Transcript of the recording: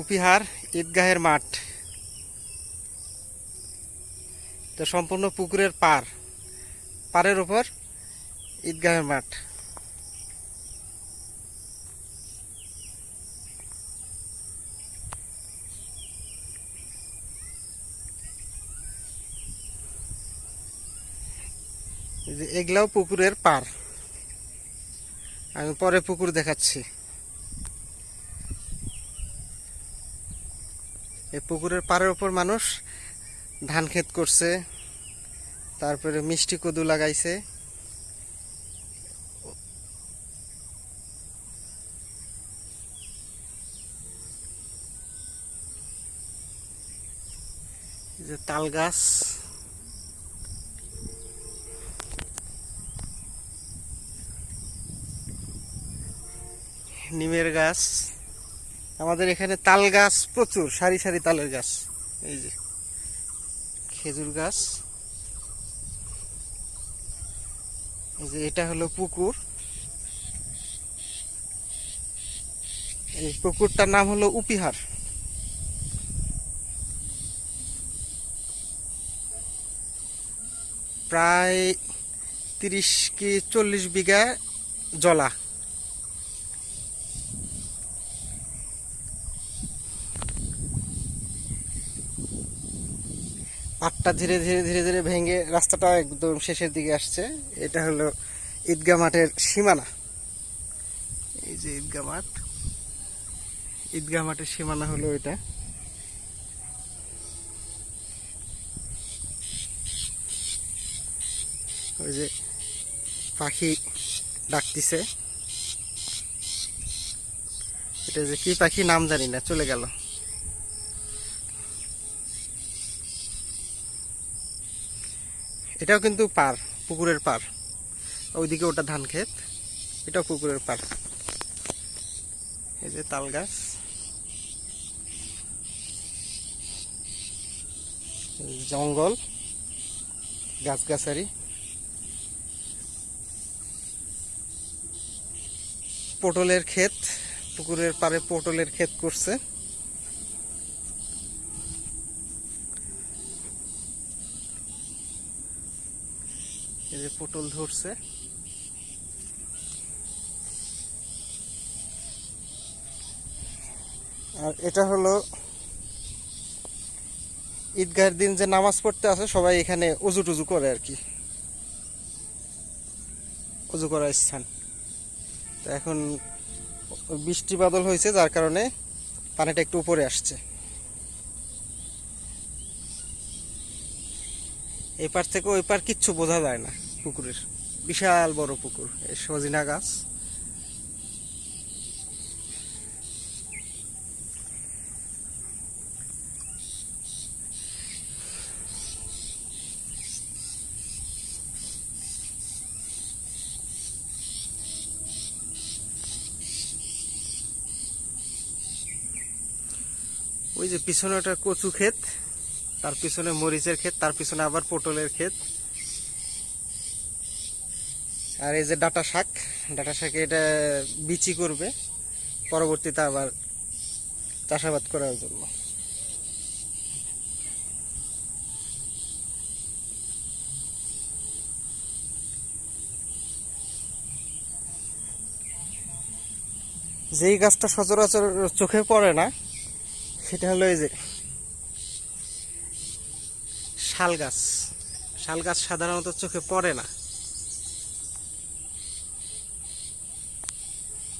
উপিহার ঈদগাহের মাঠ। তো সম্পূর্ণ পুকুরের পার পারের উপর ঈদগাহের মাঠ। এগুলাও পুকুরের পার। আমি পরে পুকুর দেখাচ্ছি। এই পুকুরের পাড়ের ওপর মানুষ ধান ক্ষেত করছে, তারপরে মিষ্টি কদু লাগাইছে। যে তাল গাছ। নিমের গাছ। আমাদের এখানে তাল গাছ প্রচুর, সারি সারি তালের গাছ। এই যে, খেজুর গাছ। এই যে, এটা হলো পুকুর। এই পুকুরটার নাম হলো উপিহার। প্রায় তিরিশ কি চল্লিশ বিঘা জলা। পাটটা ধীরে ধীরে ধীরে ধীরে ভেঙে রাস্তাটা একদম শেষের দিকে আসছে। এটা হলো ঈদগা মাঠের সীমানা। এই যে ঈদগা মাঠ। ঈদগা মাঠের সীমানা হলো এটা। ওই যে পাখি ডাকতিছে। এটা যে কি পাখি নাম জানি না, চলে গেল। এটাও কিন্তু পার, পুকুরের পার। ওইদিকে ওটা ধান ক্ষেত, এটাও পুকুরের পার। এই যে তাল গাছ। জঙ্গল, গাছগাছালি। পটলের ক্ষেত, পুকুরের পারে পটলের ক্ষেত করছে। এই যে পটল ধরছে। আর এটা হলো ঈদগাহের দিন যে নামাজ পড়তে আসে, সবাই এখানে উজু টুজু করে আর কি। অজু করার স্থান। তো এখন বৃষ্টি বাদল হয়েছে, যার কারণে পানিটা একটু উপরে আসছে। এই পার থেকে ওই পার কিচ্ছু বোঝা যায় না। পুকুরের বিশাল বড় পুকুর সজিনা গাছ। ওই যে পিছনে ওটা কচু ক্ষেত, তার পিছনে মরিচের ক্ষেত, তার পিছনে আবার পটলের ক্ষেত। আর এই যে ডাটা শাক, ডাটা শাকে এটা বিচি করবে, পরবর্তীতে আবার চাষাবাদ করার জন্য। যেই গাছটা সচরাচর চোখে পড়ে না, সেটা হলো এই যে শাল গাছ। শাল গাছ সাধারণত চোখে পড়ে না।